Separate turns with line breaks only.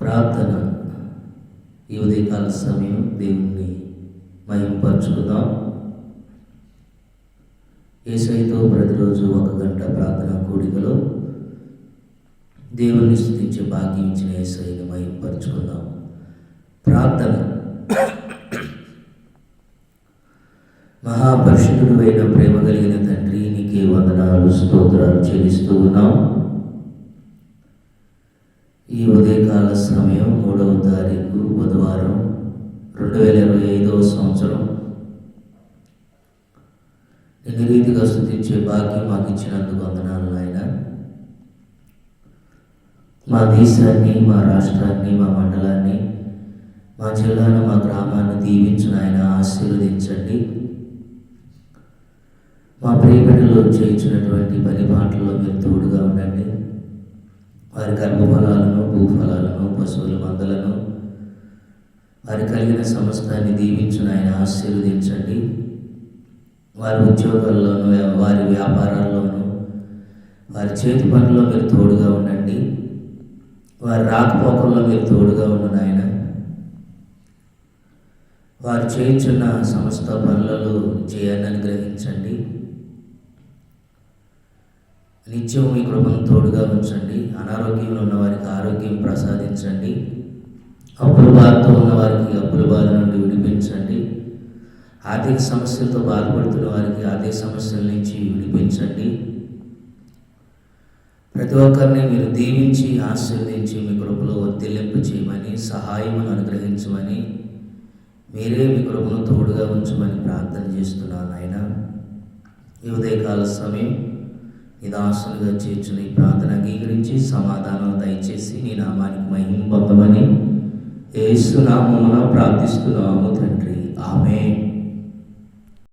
ప్రార్థన. ఈ ఉదయకాల సమయం దేవుణ్ణి మహింపరచుకుందాం. ఏసైతో ప్రతిరోజు ఒక గంట ప్రార్థన కూడికలో దేవుణ్ణి స్థుతించే భాగ్యం ఇచ్చిన ఏసైని మహింపరచుకుందాం. ప్రార్థన. మహాపరిషుడు అయిన ప్రేమ కలిగిన తండ్రి నీకే వందనాలు స్తోత్రాలు చెల్లిస్తూ ఉన్నాం. ఈ ఉదయకాల సమయం మూడవ తారీఖు బుధవారం రెండు వేల ఇరవై ఐదవ సంవత్సరం. నిన్ను రీతిగా స్థుతించే భాగ్యం మాకు ఇచ్చినందుకు వందనాలు నాయన. మా దేశాన్ని మా రాష్ట్రాన్ని మా మండలాన్ని మా జిల్లాను మా గ్రామాన్ని దీవించిన ఆయన ఆశీర్వదించండి. మా ప్రియబిడ్డలు చేయించినటువంటి పని వారి గర్భఫలాలను భూఫలాలను పశువుల మందలను వారి కలిగిన సమస్తాన్ని దీవించిన ఆయన ఆశీర్వదించండి. వారి ఉద్యోగాల్లోనూ వారి వ్యాపారాల్లోనూ వారి చేతి పనుల్లో మీరు తోడుగా ఉండండి. వారి రాకపోకల్లో మీరు తోడుగా ఉండు ఆయన. వారు చేయించున్న సమస్త పనులలో జయాన్ని అనుగ్రహించండి నిత్యం మీ కృపను తోడుగా ఉంచండి. అనారోగ్యంలో ఉన్న వారికి ఆరోగ్యం ప్రసాదించండి. అప్పుల బాధతో ఉన్న వారికి అప్పుల బాధ నుండి విడిపించండి. ఆర్థిక సమస్యలతో బాధపడుతున్న వారికి ఆర్థిక సమస్యల నుంచి విడిపించండి. ప్రతి ఒక్కరిని మీరు దీవించి ఆశీర్వదించి మీ కృపలో వర్తిల్లింపు చేయమని సహాయమును అనుగ్రహించమని మీరే మీ కృపను తోడుగా ఉంచమని ప్రార్థన చేస్తున్నాను ఆయన ఈ ఉదయకాల సమయం నిదాసులుగా చేర్చుని. ఈ ప్రార్థన అంగీకరించి సమాధానం దయచేసి నీ నామానికి మహిమ పొందమని ఏసునామమున ప్రార్థిస్తున్నాము తండ్రి. ఆమె